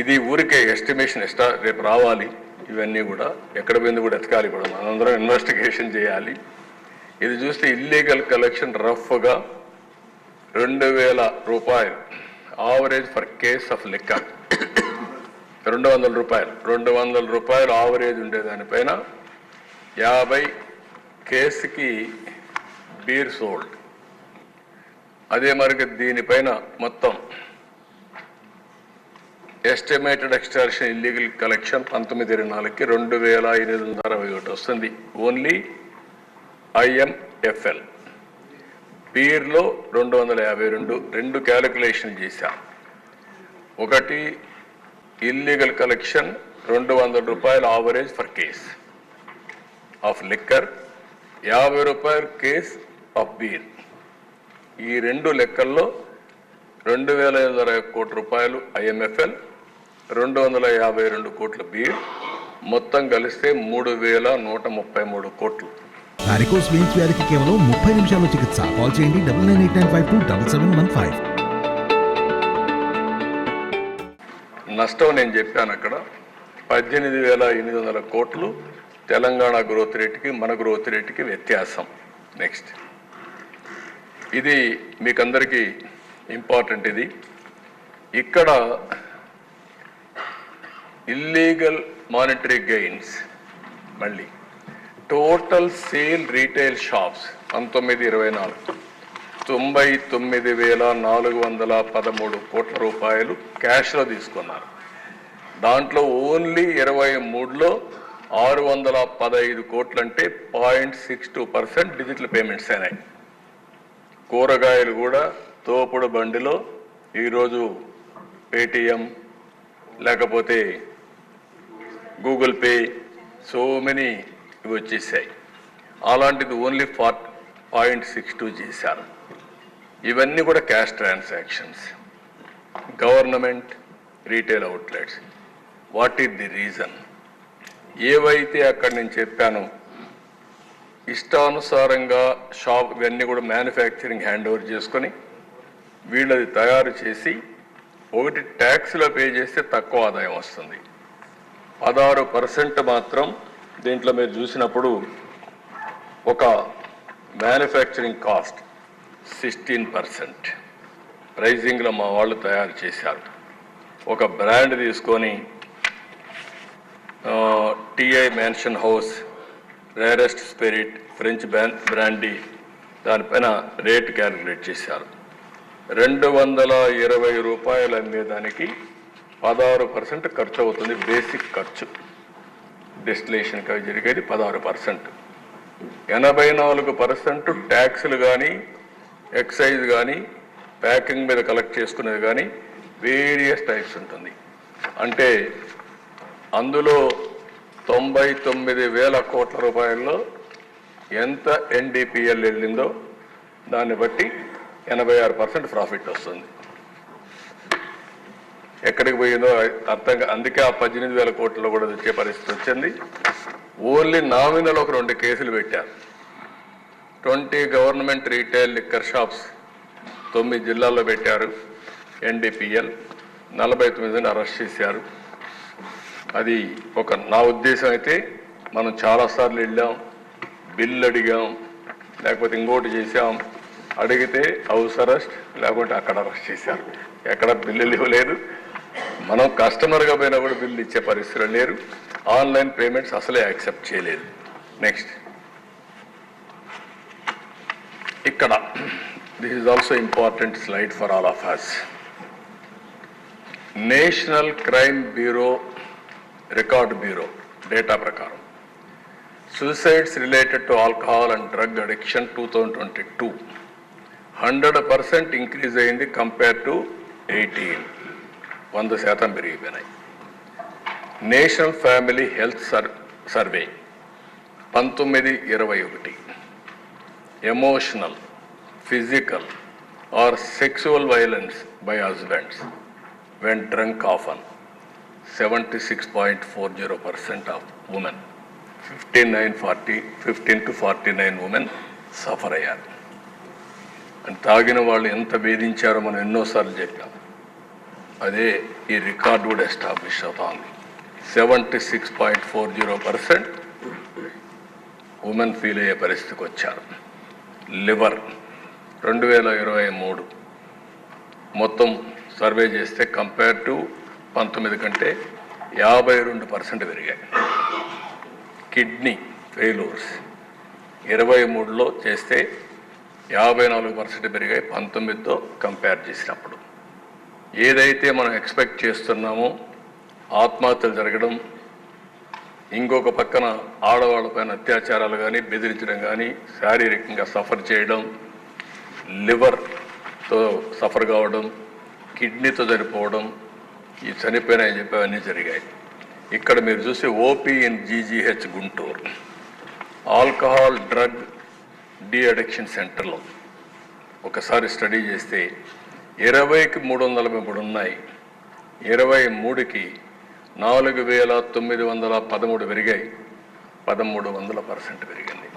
ఇది ఊరికే ఎస్టిమేషన్ ఎస్టా రేపు రావాలి. ఇవన్నీ కూడా ఎక్కడ పోయింది కూడా ఎతకాలి కూడా. మనందరం ఇన్వెస్టిగేషన్ చేయాలి. ఇది చూస్తే ఇల్లీగల్ కలెక్షన్ రఫ్గా రెండు వేల రూపాయలు. ఆవరేజ్ ఫర్ కేస్ ఆఫ్ లెక్క రెండు వందల రూపాయలు. రెండు వందల రూపాయలు ఆవరేజ్ ఉండేదానిపైన యాభై కేసుకి బీర్ సోల్డ్ అదే మరి దీనిపైన మొత్తం. ఎస్టిమేటెడ్ ఎక్స్టార్షన్ ఇల్లీగల్ కలెక్షన్ పంతొమ్మిది ఇరవై నాలుగుకి రెండు వేల ఎనిమిది వందల అరవై ఒకటి వస్తుంది. ఓన్లీ ఐఎంఎఫ్ఎల్ బీర్లో రెండు వందల యాభై రెండు రెండు క్యాలిక్యులేషన్ చేశాం. ఒకటి ఇల్లీగల్ కలెక్షన్ రెండు వందల రూపాయలు average per case of liquor యాభై రూపాయలు కేస్ ఆఫ్ బీర్ ఈ రెండు లెక్కల్లో రెండు వేల ఐదు వందల కోటి రూపాయలు ఐఎంఎఫ్ఎల్ రెండు వందల యాభై రెండు కోట్ల బీర్ మొత్తం కలిస్తే మూడు వేల నూట ముప్పై మూడు కోట్లు. వారికోస్ వెయిన్స్ వ్యాధికి కేవలం ముప్పై నిమిషాల్లో చికిత్స. కాల్ చేయండి double nine eight nine five two double seven one five. నష్టం నేను చెప్పాను అక్కడ. పద్దెనిమిది వేల ఎనిమిది వందల కోట్లు తెలంగాణ గ్రోత్ రేటుకి మన గ్రోత్ రేటుకి వ్యత్యాసం. నెక్స్ట్ ఇది మీకందరికీ ఇంపార్టెంట్ ఇది. ఇక్కడ ఇల్లీగల్ మానిటరీ గెయిన్స్ మళ్ళీ. టోటల్ సేల్ రీటైల్ షాప్స్ పంతొమ్మిది ఇరవై నాలుగు. తొంభై తొమ్మిది వేల నాలుగు వందల పదమూడు కోట్ల రూపాయలు క్యాష్లో తీసుకున్నారు. దాంట్లో ఓన్లీ ఇరవై మూడులో ఆరు వందల పదహైదు కోట్లు అంటే point six two percent digital payments అయినాయి. కూరగాయలు కూడా తోపుడు బండిలో ఈరోజు పేటిఎం లేకపోతే గూగుల్ పే సో మెనీ ఇవి వచ్చేసాయి. అలాంటిది only for point six two చేశారు. ఇవన్నీ కూడా cash transactions government retail outlets what is the reason ఏవైతే అక్కడ నేను చెప్పానో ఇష్టానుసారంగా షాప్ ఇవన్నీ కూడా మ్యానుఫ్యాక్చరింగ్ హ్యాండ్ ఓవర్ చేసుకొని వీళ్ళది తయారు చేసి ఒకటి ట్యాక్స్లో పే చేస్తే తక్కువ ఆదాయం వస్తుంది. పదహారు పర్సెంట్ మాత్రం దీంట్లో మీరు చూసినప్పుడు ఒక మ్యానుఫ్యాక్చరింగ్ కాస్ట్ సిక్స్టీన్ పర్సెంట్. ప్రైజింగ్లో మా వాళ్ళు తయారు చేశారు. ఒక బ్రాండ్ తీసుకొని TI mansion house rarest spirit French brand brandy దానిపైన రేట్ క్యాలిక్యులేట్ చేశారు. రెండు వందల ఇరవై రూపాయలు అమ్మేదానికి పదహారు పర్సెంట్ ఖర్చు అవుతుంది బేసిక్ ఖర్చు. డెస్టినేషన్కి అవి జరిగేది పదహారు పర్సెంట్. ఎనభై నాలుగు పర్సెంట్ ట్యాక్సులు కానీ ఎక్సైజ్ కానీ ప్యాకింగ్ మీద కలెక్ట్ చేసుకునేది కానీ వేరియస్ టైప్స్ ఉంటుంది. అంటే అందులో తొంభై తొమ్మిది వేల కోట్ల రూపాయల్లో ఎంత ఎన్డీపీఎల్ వెళ్ళిందో దాన్ని బట్టి ఎనభై ఆరు పర్సెంట్ ప్రాఫిట్ వస్తుంది. ఎక్కడికి పోయిందో అర్థం అందుకే ఆ పద్దెనిమిది వేల కోట్లలో కూడా వచ్చే పరిస్థితి వచ్చింది. ఓన్లీ నామినల్ ఒక రెండు కేసులు పెట్టారు. Twenty government retail liquor shops తొమ్మిది జిల్లాల్లో పెట్టారు. ఎన్డీపీఎల్ నలభై తొమ్మిదిని అరెస్ట్ చేశారు. అది ఒక నా ఉద్దేశం అయితే మనం చాలాసార్లు వెళ్ళాం బిల్లు అడిగాం లేకపోతే ఇంకోటి చేసాం అడిగితే హౌస్ అరెస్ట్ లేకుంటే అక్కడ అరెస్ట్ చేశారు. ఎక్కడ బిల్లులు ఇవ్వలేదు మనం కస్టమర్గా పోయినా కూడా బిల్లు ఇచ్చే పరిస్థితులు లేరు. ఆన్లైన్ పేమెంట్స్ అసలే యాక్సెప్ట్ చేయలేదు. నెక్స్ట్ ఇక్కడ. This is also important slide for all of us national crime bureau record bureau data ప్రకారం. Suicides related to alcohol and drug addiction two thousand twenty two hundred percent increase అయింది compare to eighteen వంద శాతం పెరిగిపోయినాయి. National family health sur survey పంతొమ్మిది ఇరవై ఒకటి. Emotional physical or sexual violence by husbands when drunk often. Seventy six point four zero percent of women. Fifteen nine forty fifteen to forty nine women suffer అయ్యారు. And తాగిన వాళ్ళు ఎంత వేధించారో మనం ఎన్నోసార్లు చెప్పాము అదే ఈ రికార్డు కూడా ఎస్టాబ్లిష్ అవుతుంది. Seventy six point four zero percent women feel అయ్యే పరిస్థితికి వచ్చారు. లివర్ రెండు వేల ఇరవై మూడు మొత్తం సర్వే చేస్తే కంపేర్ టు పంతొమ్మిది కంటే యాభై రెండు పర్సెంట్ పెరిగాయి. కిడ్నీ ఫెయిల్యూర్స్ ఇరవై మూడులో చేస్తే యాభై నాలుగు పర్సెంట్ పెరిగాయి పంతొమ్మిదితో కంపేర్ చేసినప్పుడు. ఏదైతే మనం ఎక్స్పెక్ట్ చేస్తున్నామో ఆత్మహత్యలు జరగడం ఇంకొక పక్కన ఆడవాళ్ళపైన అత్యాచారాలు కానీ బెదిరించడం కానీ శారీరకంగా సఫర్ చేయడం లివర్తో సఫర్ కావడం కిడ్నీతో చనిపోవడం ఈ చనిపోయినాయని చెప్పి అవన్నీ జరిగాయి. ఇక్కడ మీరు చూస్తే O P N G G H Guntur. Alcohol drug de addiction సెంటర్లో ఒకసారి స్టడీ చేస్తే ఇరవైకి మూడు వందల మూడు ఉన్నాయి. ఇరవై మూడుకి నాలుగు వేల తొమ్మిది వందల పదమూడు పెరిగాయి. పదమూడు వందల పర్సెంట్ పెరిగింది.